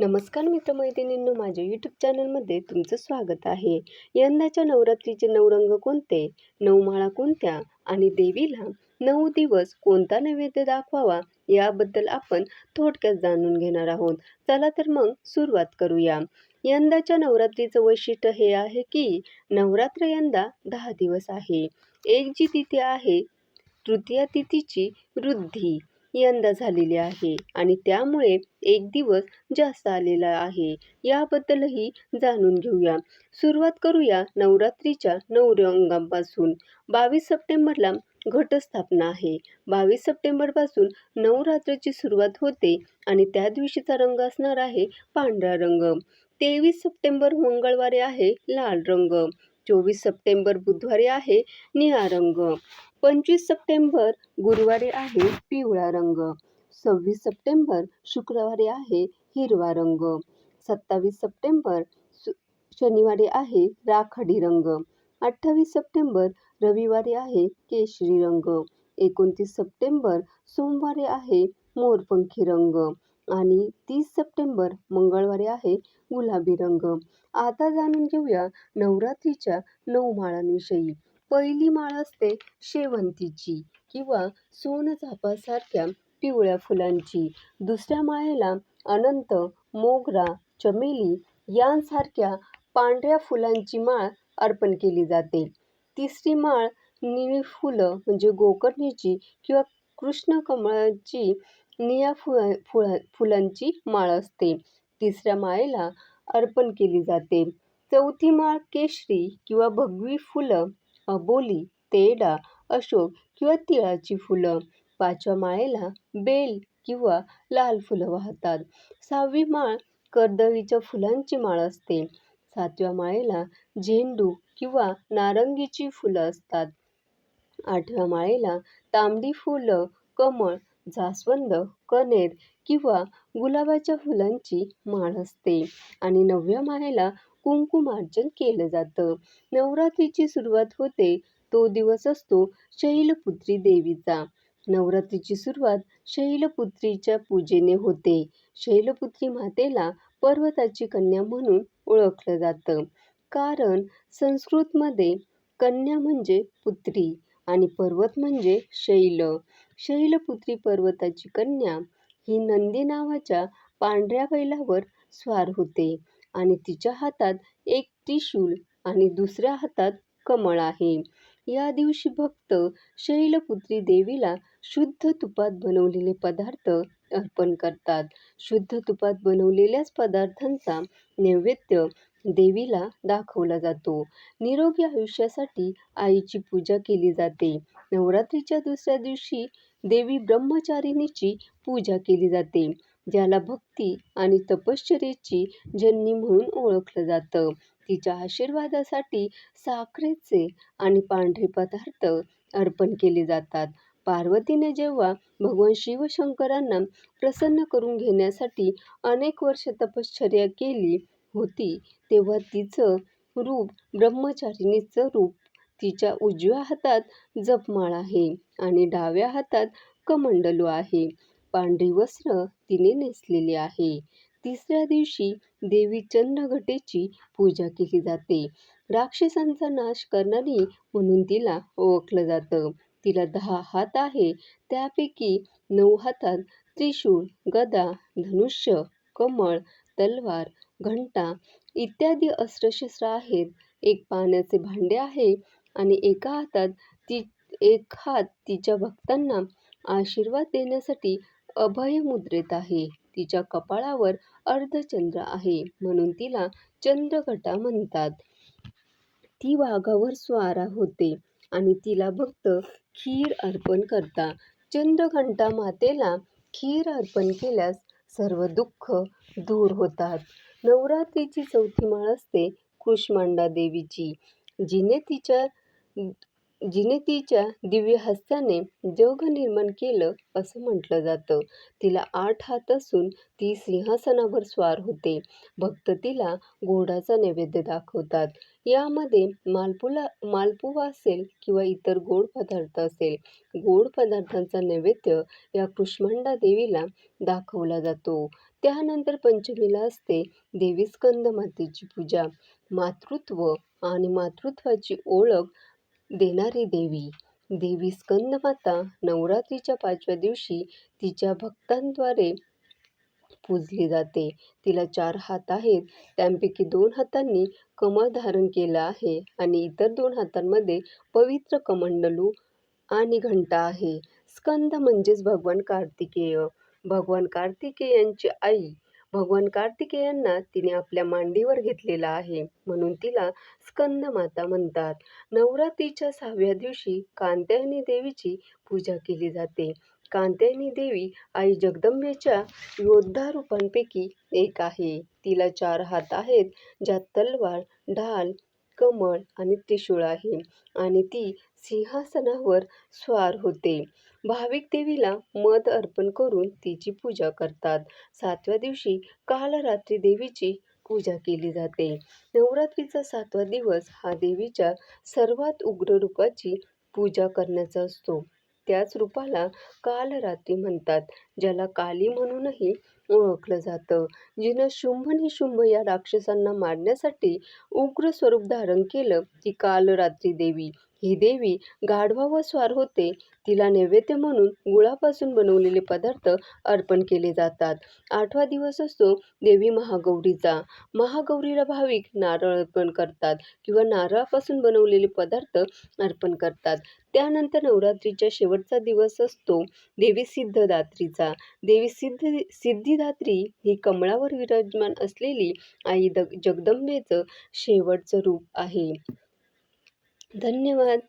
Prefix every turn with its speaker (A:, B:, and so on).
A: नमस्कार मित्रमैत्रिणींनो माझ्या यूट्यूब चॅनलमध्ये तुमचं स्वागत आहे. यंदाच्या नवरात्रीचे नऊ रंग कोणते? नऊ माळा कोणत्या? आणि देवीला नऊ दिवस कोणता नैवेद्य दाखवावा? याबद्दल आपण थोडक्यात जाणून घेणार आहोत. चला तर मग सुरुवात करूया. यंदाच्या नवरात्रीचं वैशिष्ट्य हे आहे की नवरात्र यंदा दहा दिवस आहे. एक जी तिथी आहे तृतीया तिथीची वृद्धी. यंदा झालेली आहे आणि त्यामुळे एक दिवस जास्त आलेला आहे. याबद्दलही जाणून घेऊया. सुरुवात करूया नवरात्रीच्या नऊ रंगांपासून बावीस सप्टेंबरला घटस्थापना आहे. बावीस सप्टेंबरपासून नवरात्राची सुरुवात होते आणि त्या दिवशीचा रंग असणार आहे पांढरा रंग. तेवीस सप्टेंबर मंगळवारी आहे लाल रंग. चोवीस सप्टेंबर बुधवारी आहे निळा रंग. पंचवीस सप्टेंबर गुरुवारी आहे पिवळा रंग. सव्वीस सप्टेंबर शुक्रवारी आहे हिरवा रंग. सत्तावीस सप्टेंबर सु शनिवारी आहे राखाडी रंग. अठ्ठावीस सप्टेंबर रविवारी आहे केशरी रंग. एकोणतीस सप्टेंबर सोमवारी आहे मोरपंखी रंग. आणि तीस सप्टेंबर मंगळवारी आहे गुलाबी रंग. आता जाणून घेऊया नवरात्रीच्या नऊ माळांविषयी. पहिली माळ असते शेवंतीची किंवा सोनचापासारख्या पिवळ्या फुलांची. दुसऱ्या माळेला अनंत मोगरा चमेली यांसारख्या पांढऱ्या फुलांची माळ अर्पण केली जाते. तिसरी माळ निळी फुलं म्हणजे गोकर्णीची किंवा कृष्ण कमळाची निळ्या फुल फुल फुलांची माळ असते. तिसऱ्या माळेला अर्पण केली जाते. चौथी माळ केशरी किंवा भगवी फुलं अबोली तेडा अशोक किंवा तिळाची फुलं. पाचव्या माळेला बेल किंवा लाल फुलं वाहतात. सहावी माळ कर्दळीच्या फुलांची माळ असते. सातव्या माळेला झेंडू किंवा नारंगीची फुलं असतात. आठव्या माळेला तांबडी फुलं कमळ जास्वंद कनेर किंवा गुलाबाच्या फुलांची माळ असते आणि नवव्या माळेला कुंकुमार्चन केलं जातं. नवरात्रीची सुरुवात होते तो दिवस असतो शैलपुत्री देवीचा. नवरात्रीची सुरुवात शैलपुत्रीच्या पूजेने होते. शैलपुत्री मातेला पर्वताची कन्या म्हणून ओळखलं जातं. कारण संस्कृतमध्ये कन्या म्हणजे पुत्री आणि पर्वत म्हणजे शैल. शैलपुत्री पर्वताची कन्या ही नंदी नावाच्या पांढऱ्या बैलावर स्वार होते आणि तिच्या हातात एक त्रिशूल आणि दुसऱ्या हातात कमळ आहे. या दिवशी भक्त शैलपुत्री देवीला शुद्ध तुपात बनवलेले पदार्थ अर्पण करतात. शुद्ध तुपात बनवलेल्याच पदार्थांचा नैवेद्य देवीला दाखवला जातो. निरोगी आयुष्यासाठी आईची पूजा केली जाते. नवरात्रीच्या दुसऱ्या दिवशी देवी ब्रह्मचारिणीची पूजा केली जाते ज्याला भक्ती आणि तपश्चर्येची जननी म्हणून ओळखलं जातं. तिच्या आशीर्वादासाठी साखरेचे आणि पांढरे पदार्थ अर्पण केले जातात. पार्वतीने जेव्हा भगवान शिवशंकरांना प्रसन्न करून घेण्यासाठी अनेक वर्ष तपश्चर्या केली होती तेव्हा तिचं रूप ब्रह्मचारिणीचं रूप तिच्या उजव्या हातात जपमाळ आहे आणि डाव्या हातात कमंडलू आहे. पांढरी वस्त्र तिने नेसलेली आहे. तिसऱ्या दिवशी देवी चंद्रघटेची पूजा केली जाते. राक्षसांचा नाश करणारी म्हणून तिला ओळखलं जातं. तिला दहा हात आहे. त्यापैकी नऊ हातात त्रिशूळ गदा धनुष्य कमळ तलवार घंटा इत्यादी अस्त्रशस्त्र आहेत. एक पाण्याचे भांडे आहे. आणि एका हातात ती एक हात तिच्या भक्तांना आशीर्वाद देण्यासाठी अभय मुद्रेत आहे. तिच्या कपाळावर अर्धचंद्र आहे म्हणून तिला चंद्रघटा म्हणतात. ती वाघावर स्वार होते आणि तिला भक्त खीर अर्पण करतात चंद्रघंटा मातेला खीर अर्पण केल्यास सर्व दुःख दूर होतात. नवरात्रीची चौथी माळ असते कुष्मांडा देवीची जिने तिच्या जिने तिच्या दिव्य हस्ताने जग निर्माण केलं असं म्हटलं जातं. तिला आठ हात असून ती सिंहासनावर स्वार होते. भक्त तिला घोडाचा नैवेद्य दाखवतात. यामध्ये मालपुला मालपुवा असेल किंवा इतर गोड पदार्थ असेल गोड पदार्थांचा नैवेद्य या कृष्मंडा देवीला दाखवला जातो. त्यानंतर पंचमीला असते देवी स्कंदमातेची पूजा. मातृत्व आणि मातृत्वाची ओळख देणारी देवी. देवी स्कंदमाता नवरात्रीच्या पाचव्या दिवशी तिच्या भक्तांद्वारे पूजली जाते. तिला चार हात आहेत. त्यांपैकी दोन हातांनी कमळ धारण केलं आहे आणि इतर दोन हातांमध्ये पवित्र कमंडलू आणि घंटा आहे. स्कंद म्हणजेच भगवान कार्तिकेय. भगवान कार्तिकेयांची आई भगवान कार्तिकेयांना तिने आपल्या मांडीवर घेतलेला आहे म्हणून तिला स्कंद माता म्हणतात. नवरात्रीच्या सहाव्या दिवशी कांत्यायनी देवीची पूजा केली जाते. कांत्यायनी देवी आई जगदंबेच्या योद्धा रूपांपैकी एक आहे. तिला चार हात आहेत ज्यात तलवार ढाल कमळ आणि त्रिशूळ आहे आणि ती सिंहासनावर स्वार होते. भाविक देवीला मध अर्पण करून तिची पूजा करतात. सातव्या दिवशी कालरात्री देवीची पूजा केली जाते. नवरात्रीचा सातवा दिवस हा देवीच्या सर्वात उग्र रूपाची पूजा करण्याचा असतो. त्याच रूपाला कालरात्री म्हणतात ज्याला काली म्हणूनही ओळखलं जातं. जिनं शुंभ निशुंभ या राक्षसांना मारण्यासाठी उग्र स्वरूप धारण केलं ती कालरात्री देवी. ही देवी गाढवा व स्वार होते. तिला नैवेद्य म्हणून गुळापासून बनवलेले पदार्थ अर्पण केले जातात. आठवा दिवस असतो देवी महागौरीचा. महागौरीला भाविक नारळ अर्पण करतात किंवा नारळापासून बनवलेले पदार्थ अर्पण करतात. त्यानंतर नवरात्रीच्या शेवटचा दिवस असतो देवी सिद्धदात्रीचा. देवी सिद्ध सिद्धिदात्री ही कमळावर विराजमान असलेली आई द जगदंबेचं शेवटचं रूप आहे. धन्यवाद.